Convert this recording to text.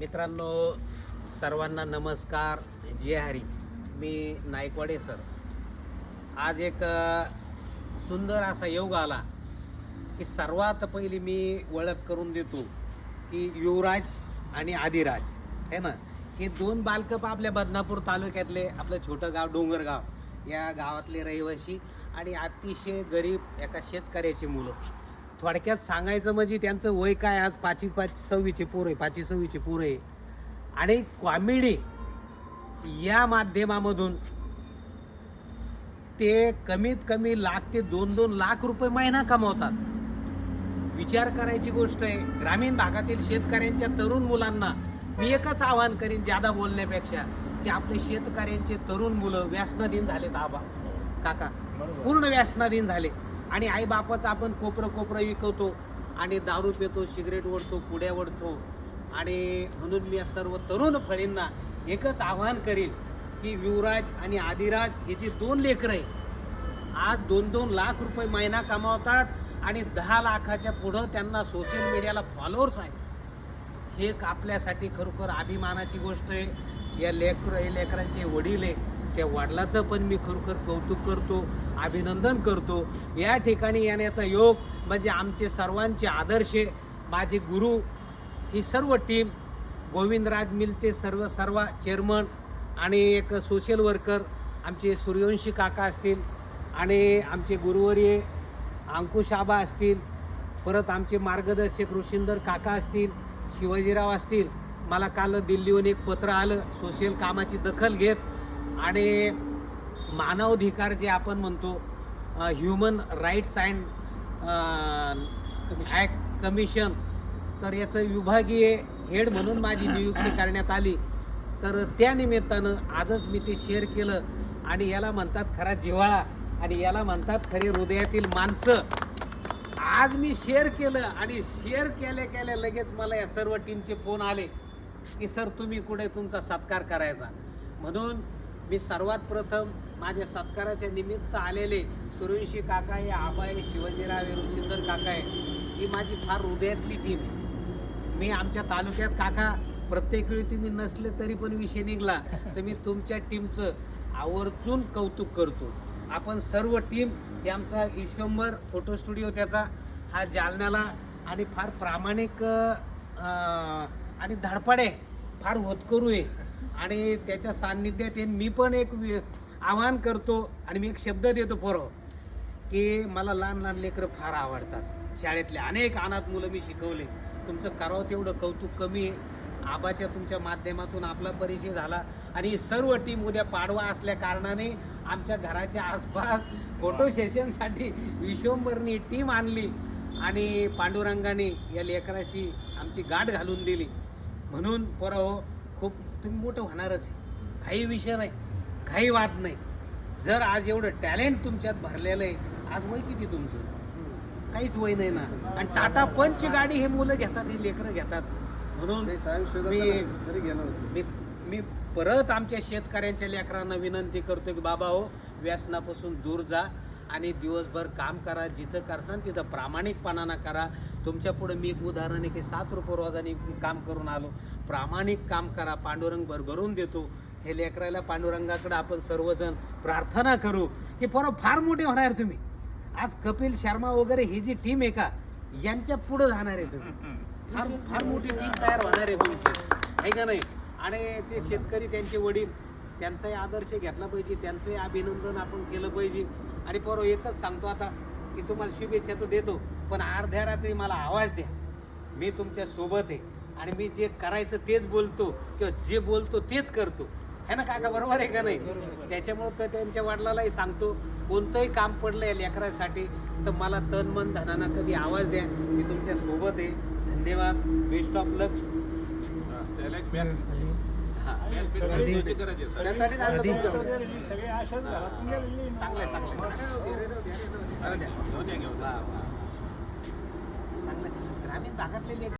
मित्रांनो सर्वांना नमस्कार. जय हरी. मी नायकवाडे सर. आज एक सुंदर असा योग आला की सर्वात पहिली मी ओळख करून देतो की युवराज आणि आदिराज. है ना? हे दोन बालकप आपल्या बदनापूर तालुक्यातले आपलं छोटं गाव डोंगरगाव. या गावातले रहिवासी आणि अतिशय गरीब एका शेतकऱ्याची मुलं. थोडक्यात सांगायचं म्हणजे त्यांचं वय काय आज? पाचवी पाच सव्वीचे पोरं आहे पाचवी सव्वीचे पोरं आहे. आणि कॉमेडी या माध्यमामधून ते कमीत कमी लाख ते दोन दोन लाख रुपये महिना कमवतात. विचार करायची गोष्ट आहे ग्रामीण भागातील शेतकऱ्यांच्या तरुण मुलांना मी एकच आवाहन करीन ज्यादा बोलण्यापेक्षा की आपले शेतकऱ्यांचे तरुण मुलं व्यसनाधीन झालेत आबा काका. पूर्ण व्यसनाधीन झाले. आणि आईबापाचं आपण कोपरं कोपरं विकवतो आणि दारू पितो सिगरेट ओढतो पुड्या ओढतो. आणि म्हणून मी या सर्व तरुण फळींना एकच आव्हान करीन की युवराज आणि आदिराज हे जे दोन लेकरं आहे आज दोन दोन लाख रुपये महिना कमावतात आणि दहा लाखाच्या पुढं त्यांना सोशल मीडियाला फॉलोअर्स आहे हे आपल्यासाठी खरोखर अभिमानाची गोष्ट आहे. या लेकर हे लेकरांचे वडील आहे. त्या वडिलाचं पण मी खरोखर कौतुक करतो. अभिनंदन करतो. या ठिकाणी येण्याचा योग म्हणजे आमचे सर्वांचे आदर्श माझे गुरु ही सर्व टीम गोविंदराज मिलचे सर्व सर्व चेअरमन आणि एक सोशल वर्कर आमचे सूर्यवंशी काका असतील आणि आमचे गुरुवर्य अंकुश आबा असतील परत आमचे मार्गदर्शक ऋषिंदर काका असतील शिवाजीराव असतील. मला काल दिल्लीहून एक पत्र आलं सोशल कामाची दखल घेत आणि मानवाधिकार जे आपण म्हणतो human rights and act commission तर याचं विभागीय हेड म्हणून माझी नियुक्ती करण्यात आली. तर त्या निमित्तानं आजच मी ते शेअर केलं आणि याला म्हणतात खरा जिव्हाळा आणि याला म्हणतात खरे हृदयातील माणसं. आज मी शेअर केलं आणि शेअर केल्या केल्या लगेच मला या सर्व टीमचे फोन आले की सर तुम्ही कुठे तुमचा सत्कार करायचा? म्हणून मी सर्वात प्रथम माझ्या सत्काराच्या निमित्त आलेले सुरेंशी काका आहे आबा आहे शिवाजीराव आहे ऋषिंदर काका आहे ही माझी फार हृदयातली टीम आहे. मी आमच्या तालुक्यात काका प्रत्येक वेळी तुम्ही नसले तरी पण विषय निघला तर मी तुमच्या टीमचं आवर्जून कौतुक करतो. आपण सर्व टीम हे आमचा ईश्वंभर फोटो स्टुडिओ त्याचा हा जालन्याला आणि फार प्रामाणिक आणि धडपडे फार होतकरू आहे. आणि त्याच्या सान्निध्यात येईन मी पण एक आवाहन करतो आणि मी एक शब्द देतो पोरं की मला लहान लहान लेकरं फार आवडतात. शाळेतले अनेक अनाथ मुलं मी शिकवले. तुमचं करावं तेवढं कौतुक कमी आहे. आबाच्या तुमच्या माध्यमातून आपला परिचय झाला. आणि सर्व टीम उद्या पाडवा असल्या कारणाने आमच्या घराच्या आसपास फोटो सेशनसाठी विश्वंभरनी टीम आणली आणि पांडुरंगाने या लेकराशी आमची गाठ घालून दिली. म्हणून पोरं हो खूप तुम्ही मोठं होणारच आहे. काही विषय नाही. काही वाद नाही. जर आज एवढं टॅलेंट तुमच्यात भरलेलं आहे आज वय किती तुमचं? काहीच वय नाही ना. आणि टाटा पंच गाडी हे मुलं घेतात हे लेकरं घेतात. म्हणून मी मी मी परत आमच्या शेतकऱ्यांच्या लेकरांना विनंती करतो की बाबा हो व्यसनापासून दूर जा आणि दिवसभर काम करा. जिथं करसान तिथं प्रामाणिकपणानं करा. तुमच्यापुढे मी एक उदाहरण आहे की सात रुपये रोजाने काम करून आलो. प्रामाणिक काम करा. पांडुरंग भरभरून देतो. हे लेकराला पांडुरंगाकडे आपण सर्वजण प्रार्थना करू की पोरं फार मोठे होणार तुम्ही. आज कपिल शर्मा वगैरे ही जी टीम आहे का यांच्या पुढं जाणार आहे तुम्ही. फार फार मोठी टीम तयार होणार आहे तुमची. आहे का नाही? आणि ते शेतकरी त्यांचे वडील त्यांचाही आदर्श घेतला पाहिजे त्यांचंही अभिनंदन आपण केलं पाहिजे. आणि पोरं एकच सांगतो आता की तुम्हाला शुभेच्छा तर देतो पण अर्ध्या रात्री मला आवाज द्या. मी तुमच्यासोबत आहे. आणि मी जे करायचं तेच बोलतो किंवा जे बोलतो तेच करतो. है ना काका? बरोबर आहे का नाही? त्याच्यामुळं तर त्यांच्या वडिलालाही सांगतो कोणतंही काम पडलं या लेकरासाठी तर मला तन मन धनाना कधी आवाज द्या. मी तुमच्यासोबत आहे. धन्यवाद. Best of luck. चांगलं आहे, चांगलं आहे. आहे. ग्रामीण भागातले